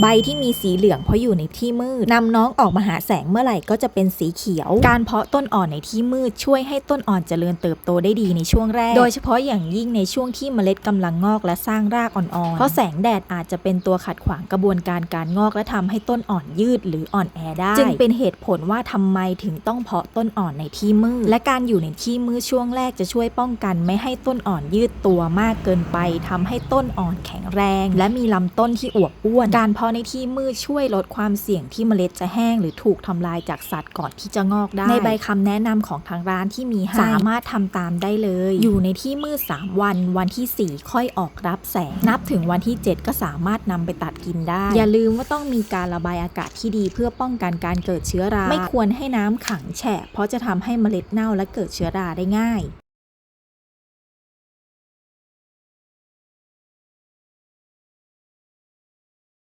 ใบที่มีสีเหลืองเพราะอยู่ในที่มืดนำน้องออกมาหาแสงเมื่อไหร่ก็จะเป็นสีเขียว การเพาะต้นอ่อนในที่มืดช่วยให้ต้นอ่อนเจริญเติบโตได้ดีในช่วงแรก โดยเฉพาะอย่างยิ่งในช่วงที่เมล็ดกำลังงอกและสร้างรากอ่อนๆ เพราะแสงแดดอาจจะเป็นตัวขัดขวางกระบวนการการงอกและทำให้ต้นอ่อนยืดหรืออ่อนแอได้ จึงเป็นเหตุผลว่าทำไมถึงต้องเพาะต้นอ่อนในที่มืด และการอยู่ในที่มืดช่วงแรกจะช่วยป้องกันไม่ให้ต้นอ่อนยืดตัวมากเกินไปทำให้ต้นอ่อนแข็งแรง และมีลำต้นที่อวบอ้วน การเพาะในที่มืดช่วยลดความเสี่ยงที่เมล็ดจะแห้ง หรือถูกทำลายจากสัตว์ก่อนที่จะงอกได้ ในใบคำแนะนำของทางร้านที่มีให้สามารถทำตามได้เลย อยู่ในที่มืด 3 วัน วันที่ 4 ค่อยออกรับแสง นับถึงวันที่ 7 ก็สามารถนำไปตัดกินได้ อย่าลืมว่าต้องมีการระบายอากาศที่ดีเพื่อป้องกันการเกิดเชื้อรา ไม่ควรให้น้ำขังแฉะเพราะจะทำให้เมล็ดเน่าและเกิดเชื้อราได้ง่าย